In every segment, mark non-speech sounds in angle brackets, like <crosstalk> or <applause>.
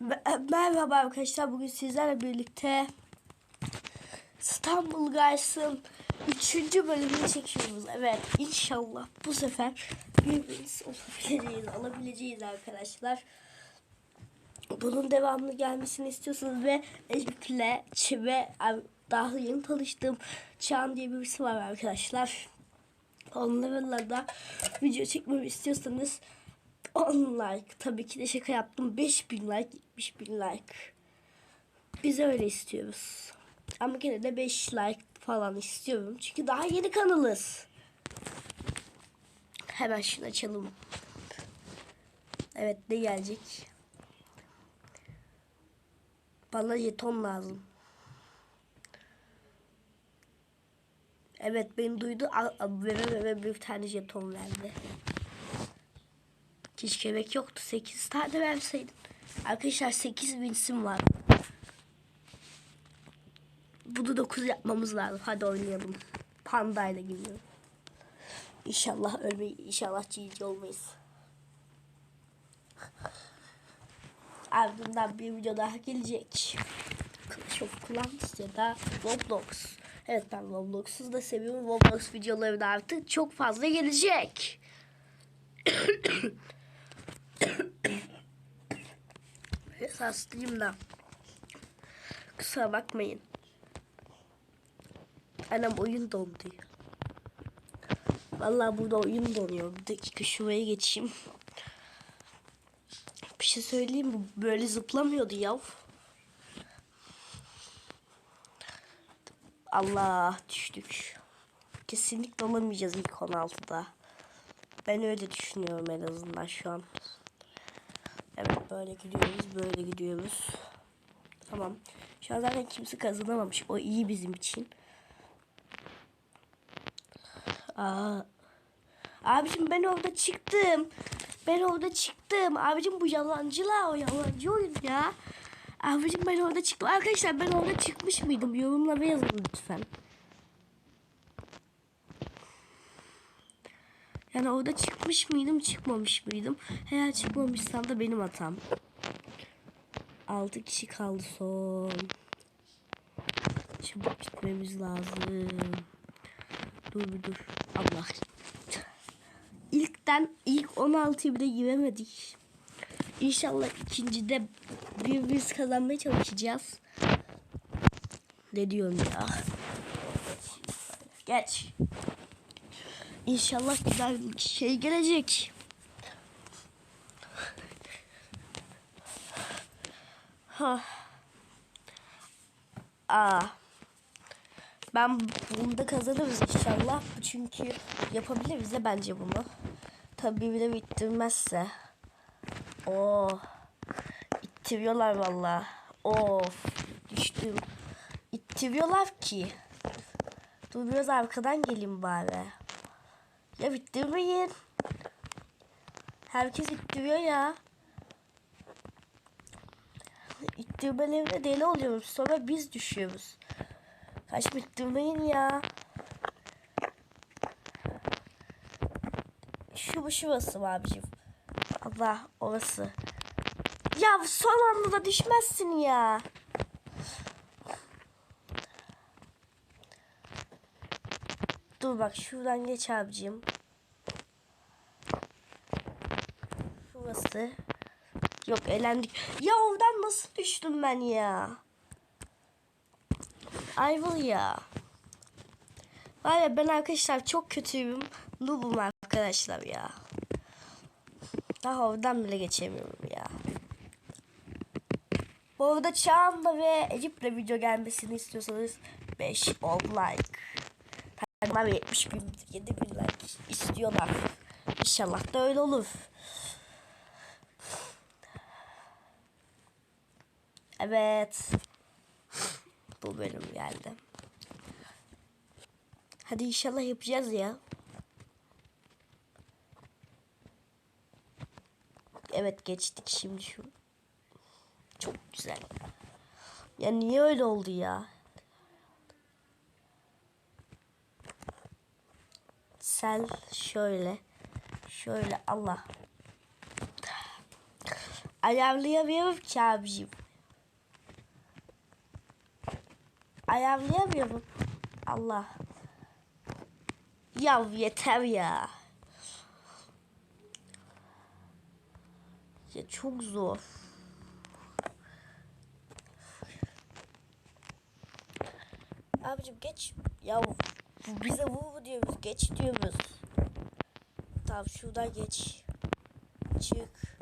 Merhaba arkadaşlar bugün sizlerle birlikte İstanbul Guys'ın 3. bölümünü çekiyoruz. Evet inşallah bu sefer birbirimiz olabileceğiz, alabileceğiz arkadaşlar. Bunun devamlı gelmesini istiyorsanız ve Elif'le Çive daha yeni tanıştığım Çağan diye birisi var arkadaşlar. Onlarla da video çekmemi istiyorsanız 10 like. Tabii ki de şaka yaptım. 5000 like, 70 bin like. Biz öyle istiyoruz. Ama gene de 5 like falan istiyorum. Çünkü daha yeni kanalız. Hemen şunu açalım. Evet ne gelecek? Bana jeton lazım. Evet beni duydu. Ve bir tane jeton verdi. Keşke yemek yoktu. 8 tane verseydin. Arkadaşlar 8 binsim var. Bunu 9 yapmamız lazım. Hadi oynayalım. Pandayla gidiyorum. İnşallah ölmeyi, inşallah GG olmayız. <laughs> Ardından bir video daha gelecek. Clash of Clans ya da Roblox. Evet ben Roblox'u da seviyorum. Roblox videoları da artık çok fazla gelecek. <coughs> Hastayım da. Kusura bakmayın. Anam oyun dondu. Vallahi burada oyun donuyor. Bir dakika şuraya geçeyim. Bir şey söyleyeyim mi? Böyle zıplamıyordu yav. Allah düştük. Kesinlikle olamayacağız ilk 16'da. Ben öyle düşünüyorum en azından şu an. Böyle gidiyoruz böyle gidiyoruz. Tamam. Şu an zaten kimse kazanamamış. O iyi bizim için. Aa. Abicim ben orada çıktım. Ben orada çıktım. Abicim bu yalancılar o yalancı oyun ya. Abicim ben orada çıktım. Arkadaşlar ben orada çıkmış mıydım? Yorumlara yazın lütfen. Yani orada çıkmış mıydım, çıkmamış mıydım? Eğer çıkmamışsam da benim hatam. 6 kişi kaldı son. Çabuk gitmemiz lazım. Dur bir dur. Allah. İlkten ilk 16'yı bile giremedik. İnşallah ikincide bir biz kazanmaya çalışacağız. Ne diyorum ya? Geç. İnşallah güzel bir şey gelecek. Ha. Aa. Ben bunda kazanırız inşallah. Çünkü yapabiliriz de bence bunu. Tabii bir de bitirmezse. Oo. İttiriyorlar valla. Of. Düştüm. İttiriyorlar ki. Dur biraz arkadan gelin bari. Ya bitirmeyin. Herkes ittiriyor ya. İttirmelerine deli oluyoruz. Sonra biz düşüyoruz. Kaç bitirmeyin ya. Şu bu şurası mı abicim? Allah orası. Ya son anda da düşmezsin ya. Dur bak şuradan geç abicim. Şurası. Yok elendik. Ya oradan nasıl düştüm ben ya? Ayvalı ya. Var ya ben arkadaşlar çok kötüyüm. Noob'um arkadaşlar ya. Daha oradan bile geçemiyorum ya. Bu arada Çağan'la ve Ecip'le video gelmesini istiyorsanız 5 10 like. Tamam 70 bin 7 bin like istiyorlar. İnşallah da öyle olur. Evet. Bu bölüm geldi. Hadi inşallah yapacağız ya. Evet geçtik şimdi şu. Çok güzel. Ya niye öyle oldu ya? Sel şöyle. Şöyle Allah. Ayarlayamıyorum ki abicim. Ayarlayamıyorum. Allah. Ya yeter ya. Ya çok zor. Abicim geç. Ya bize vur diyoruz. Geç diyoruz. Tamam şuradan geç. Çık.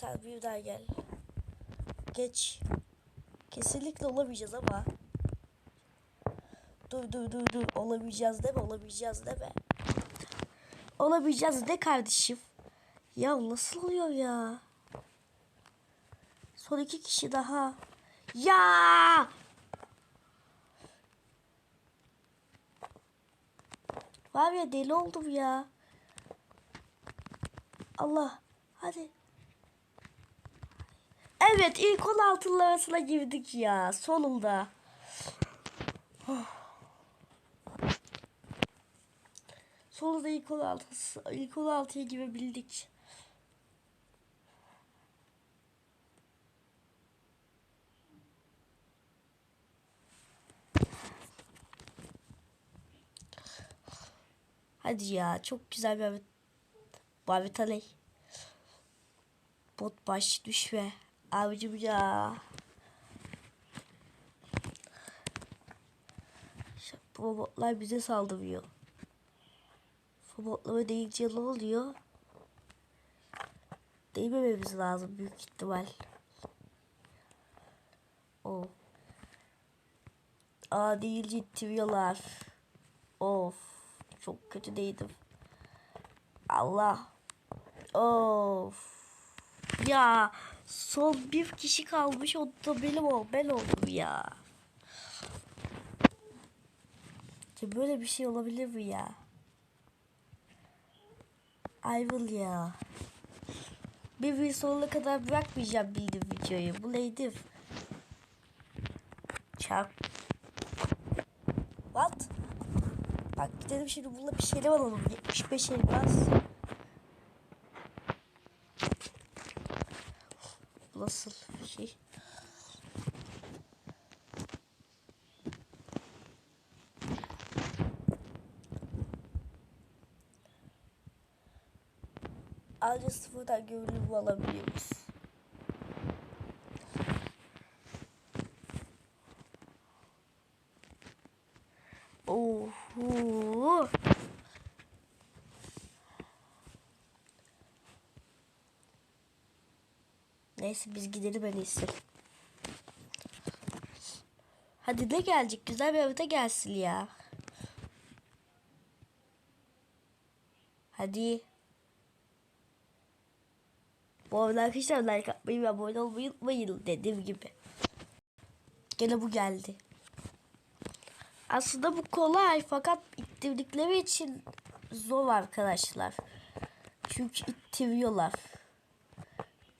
Sen bir daha gel. Geç. Kesinlikle olamayacağız ama. Dur dur dur dur. Olamayacağız deme olamayacağız deme. Olamayacağız de kardeşim. Ya nasıl oluyor ya? Son iki kişi daha. Ya! Var ya deli oldum ya. Allah. Hadi. Evet ilk 16 arasına girdik ya. Sonunda. Sonunda ilk 16, ilk 16'ya girebildik. Hadi ya çok güzel bir harita ne? Bot baş düşme. Abicim ya. Şu- Bu botlar bize saldırıyor. Bu botlara deyince ne oluyor? Değmememiz lazım büyük ihtimal. O. Aa deyince ittiriyorlar. Of. Çok kötü değdim. Allah. Of. Ya son bir kişi kalmış o da benim ol ben oldum ya. ya böyle bir şey olabilir mi ya? Ayrıl ya. Bir bir sonuna kadar bırakmayacağım bildim videoyu. Bu neydi? Çarp. What? Bak gidelim şimdi bununla bir şeyler alalım. 75 elmas. Nasıl bir şey? Ancak sıfırdan görünüm alabiliyoruz. Oho. Neyse biz gidelim en iyisi. Hadi ne gelecek? Güzel bir harita gelsin ya. Hadi. Bu arada arkadaşlar like atmayı ve abone olmayı unutmayın dediğim gibi. Gene bu geldi. Aslında bu kolay fakat ittirdikleri için zor arkadaşlar. Çünkü ittiriyorlar.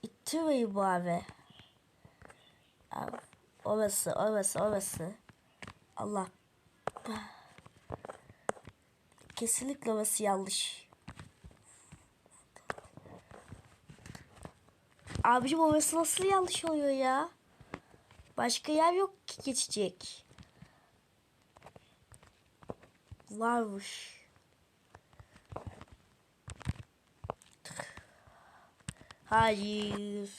İttirmeyin bu abi. Abi, Orası, orası, orası. Allah. Kesinlikle orası yanlış. Abicim orası nasıl yanlış oluyor ya? Başka yer yok ki geçecek. Varmış. Hayır.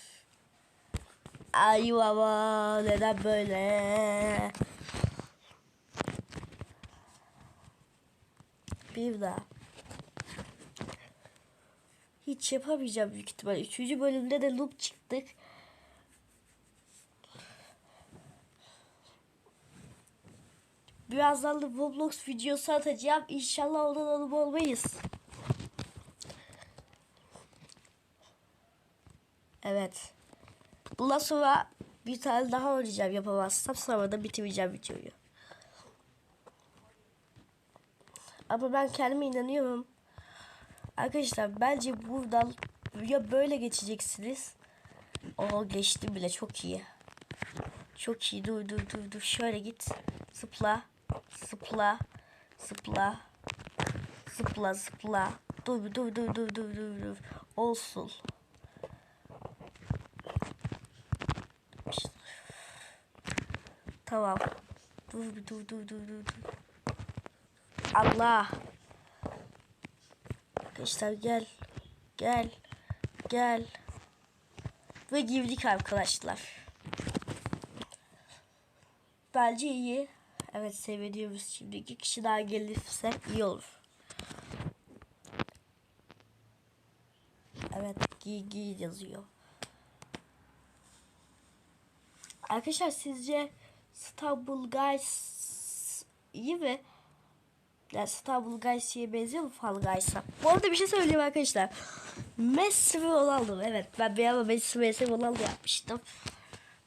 Ay baba neden böyle? Bir daha. Hiç yapamayacağım büyük ihtimal. Üçüncü bölümde de loop çıktık. Birazdan da Roblox videosu atacağım. İnşallah ondan alıp olmayız. Evet. Bundan sonra bir tane daha oynayacağım yapamazsam sonra da bitireceğim videoyu. Ama ben kendime inanıyorum. Arkadaşlar bence buradan ya böyle geçeceksiniz. O geçti bile çok iyi. Çok iyi dur dur dur dur şöyle git. Zıpla. Zıpla. Zıpla. Zıpla zıpla. Dur dur dur dur dur dur dur. Olsun. Tamam. Dur dur dur dur dur. Allah. Arkadaşlar gel. Gel. Gel. Ve girdik arkadaşlar. Bence iyi. Evet seviyoruz şimdi. İki kişi daha gelirse iyi olur. Evet giy giy yazıyor. Arkadaşlar sizce İstanbul Guys iyi mi? Ya İstanbul Guys'e benziyor mu Fall Guys'a? Bu arada bir şey söyleyeyim arkadaşlar. Messi ve Ronaldo. Evet ben bir ama Messi Messi Ronaldo yapmıştım.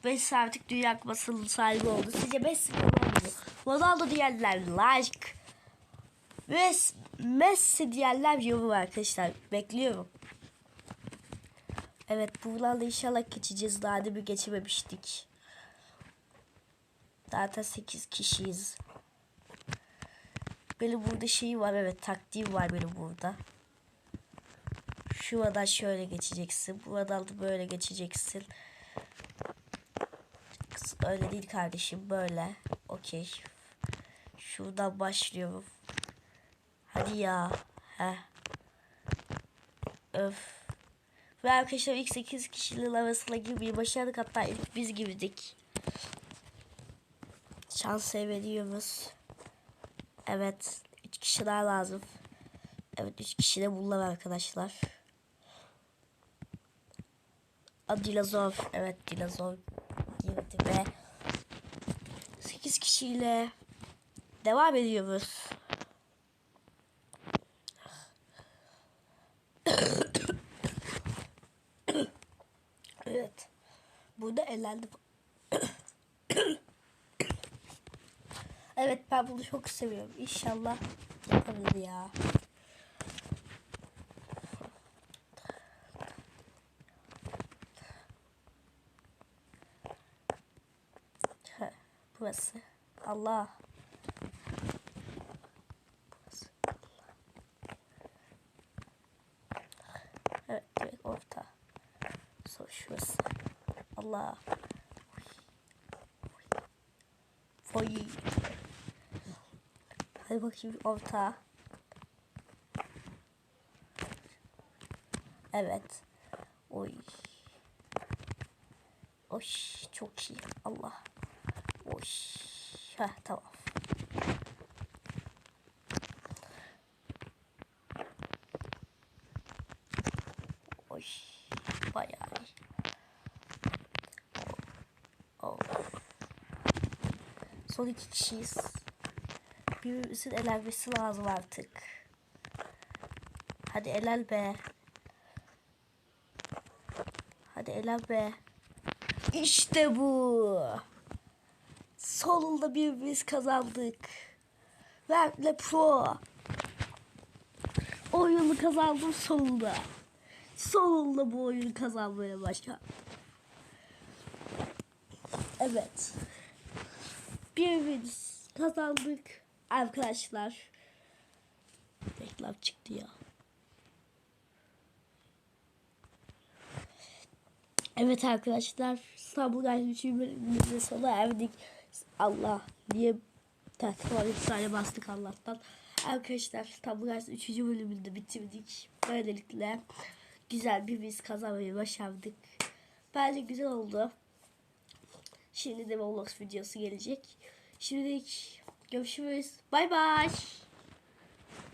Messi artık Dünya Kupası'nın sahibi oldu. Sizce Messi mi Ronaldo? Ronaldo diyenler like. Mes Messi diyenler yorum arkadaşlar. Bekliyorum. Evet buralarla inşallah geçeceğiz. Daha da bir geçememiştik. Zaten 8 kişiyiz. Benim burada şeyi var evet taktiğim var benim burada. Şuradan şöyle geçeceksin. Buradan da böyle geçeceksin. Öyle değil kardeşim böyle. Okey. Şuradan başlıyorum. Hadi ya. Heh. Öf. Ve arkadaşlar ilk 8 kişinin arasına girmeyi başardık. Hatta ilk biz girdik. Şans veriyoruz. Evet. 3 kişi daha lazım. Evet 3 kişi de bunlar arkadaşlar. A, Dilazor. Evet Dilazor girdi ve 8 kişiyle devam ediyoruz. <coughs> evet. Burada elendim. Evet ben bunu çok seviyorum. İnşallah yapabilir ya. Heh, Burası. Allah. Evet direkt orta. Sonra şurası. Allah. Oy. Hadi bakayım orta. Evet. Oy. Oy çok iyi. Allah. Oy. Heh tamam. Oy. Bayağı iyi. Oh. Son iki kişiyiz. Birimizin elenmesi lazım artık. Hadi elel be. Hadi elel be. İşte bu. Sonunda birbirimiz kazandık. Verle Pro. Oyunu kazandım sonunda. Sonunda bu oyunu kazanmaya başladım. Evet. Birbirimiz kazandık arkadaşlar. Reklam çıktı ya. Evet arkadaşlar İstanbul Guys 3. bölümümüzün sona erdik. Allah diye tahta bir tane bastık Allah'tan. Arkadaşlar İstanbul Guys 3. bölümünü de bitirdik. Böylelikle güzel bir biz kazanmayı başardık. Bence güzel oldu. Şimdi de Roblox videosu gelecek. Şimdilik görüşürüz. Bay bay.